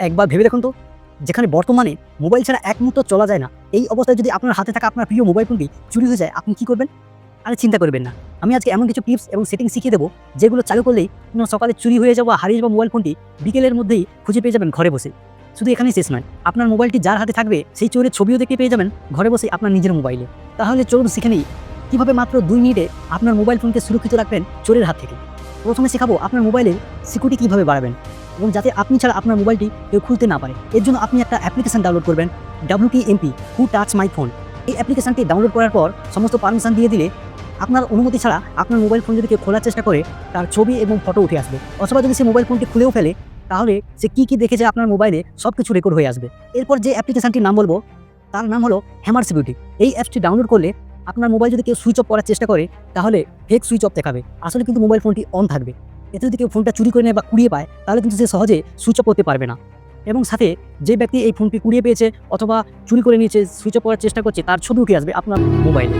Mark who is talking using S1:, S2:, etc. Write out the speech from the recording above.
S1: একবার ভেবে দেখুন তো, যেখানে বর্তমানে মোবাইল ছাড়া এক মুহূর্ত চলা যায় না, এই অবস্থায় যদি আপনার হাতে থাকা আপনার প্রিয় মোবাইল ফোনটি চুরি হয়ে যায়, আপনি কি করবেন? আরে চিন্তা করবেন না, আমি আজকে এমন কিছু টিপস এবং সেটিং শিখিয়ে দেবো, যেগুলো চালু করলেই আপনার সকালে চুরি হয়ে যাওয়া, হারিয়ে যাওয়া মোবাইল ফোনটি বিকেলের মধ্যেই খুঁজে পেয়ে যাবেন ঘরে বসে। শুধু এখানেই শেষ নয়, আপনার মোবাইলটি যার হাতে থাকবে সেই চোরের ছবিও দেখে পেয়ে যাবেন ঘরে বসে আপনার নিজের মোবাইলে। তাহলে চলুন শিখে নিই, কীভাবে মাত্র দুই মিনিটে আপনার মোবাইল ফোনকে সুরক্ষিত রাখবেন চোরের হাত থেকে। প্রথমে শেখাবো আপনার মোবাইলের সিকিউরিটি কীভাবে বাড়াবেন। এবং যাতে আপনি ছাড়া আপনার মোবাইলটি কেউ খুলতে না পারে। এর জন্য আপনি একটা অ্যাপ্লিকেশন ডাউনলোড করবেন W T M P who touch my phone এই অ্যাপ্লিকেশনটি ডাউনলোড করার পর সমস্ত পারমিশন দিয়ে দিলে আপনার অনুমতি ছাড়া আপনার মোবাইল ফোন যদি কেউ খোলার চেষ্টা করে, তার ছবি এবং ফটো উঠে আসবে। অথবা যদি সে মোবাইল ফোনটি খুলেও ফেলে, তাহলে সে কী কী দেখেছে আপনার মোবাইলে সব কিছু রেকর্ড হয়ে আসবে। এরপর যে অ্যাপ্লিকেশনটির নাম বলব, তার নাম হলো হ্যামার সিকিউরিটি এই অ্যাপসটি ডাউনলোড করলে আপনার মোবাইল যদি কেউ সুইচ অফ করার চেষ্টা করে, তাহলে ফেক সুইচ অফ দেখাবে। আসলে কিন্তু মোবাইল ফোনটি অন থাকবে। এতে যদি কেউ ফোনটা চুরি করে নেয় বা কুড়িয়ে পায়, তাহলে কিন্তু সে সহজে সুইচ অফ করতে পারবে না। এবং সাথে যে ব্যক্তি এই ফোনটি কুড়িয়ে পেয়েছে অথবা চুরি করে নিয়েছে সুইচ অফ করার চেষ্টা করছে, তার ছবি উঠে আসবে? আপনার মোবাইলে